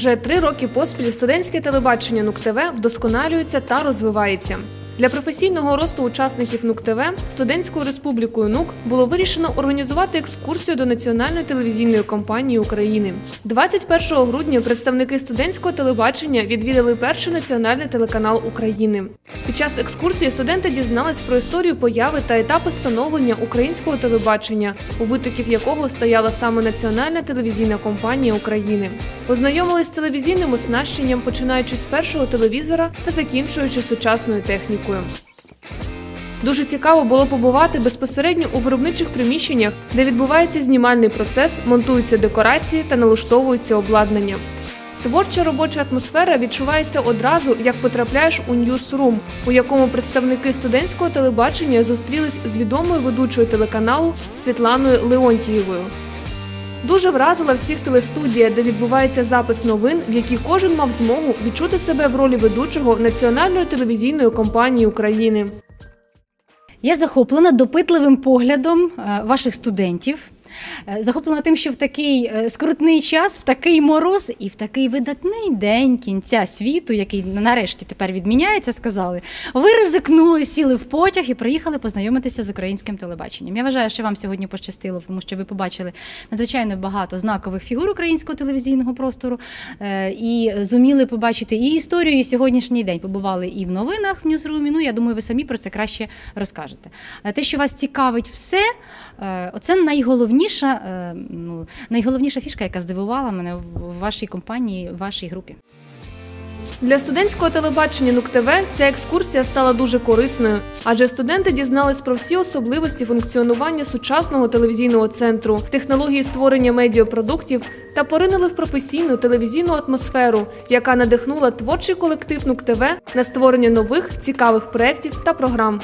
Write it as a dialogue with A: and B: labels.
A: Вже три роки поспіль студентське телебачення НУК ТВ вдосконалюється та розвивається. Для професійного росту учасників НУК ТВ студентською республікою НУК було вирішено організувати екскурсію до національної телевізійної компанії України. 21 грудня представники студентського телебачення відвідали перший національний телеканал України. Під час екскурсії студенти дізнались про історію появи та етапи становлення українського телебачення, у витоків якого стояла саме Національна телевізійна компанія України. Познайомились з телевізійним оснащенням, починаючи з першого телевізора та закінчуючи сучасною технікою. Дуже цікаво було побувати безпосередньо у виробничих приміщеннях, де відбувається знімальний процес, монтуються декорації та налаштовується обладнання. Творча робоча атмосфера відчувається одразу, як потрапляєш у ньюсрум, у якому представники студентського телебачення зустрілись з відомою ведучою телеканалу Світланою Леонтієвою. Дуже вразила всіх телестудія, де відбувається запис новин, в якій кожен мав змогу відчути себе в ролі ведучого національної телевізійної компанії України.
B: Я захоплена допитливим поглядом е, ваших студентів. Е, Захоплена тим, що в такий е, скрутний час, в такий мороз і в такий видатний день кінця світу, який нарешті тепер відміняється, сказали, ви ризикнули, сіли в потяг і приїхали познайомитися з українським телебаченням. Я вважаю, що вам сьогодні пощастило, тому що ви побачили надзвичайно багато знакових фігур українського телевізійного простору е, і зуміли побачити і історію, і сьогоднішній день. Побували і в новинах в Ньюсрумі. Ну я думаю, ви самі про це краще розкажете. Те, що вас цікавить все, оце найголовніша, е, ну, найголовніша фішка, яка здивувала мене в вашій компанії, в вашій групі.
A: Для студентського телебачення НУК ТВ ця екскурсія стала дуже корисною, адже студенти дізнались про всі особливості функціонування сучасного телевізійного центру, технології створення медіапродуктів та поринули в професійну телевізійну атмосферу, яка надихнула творчий колектив НУК ТВ на створення нових цікавих проєктів та програм.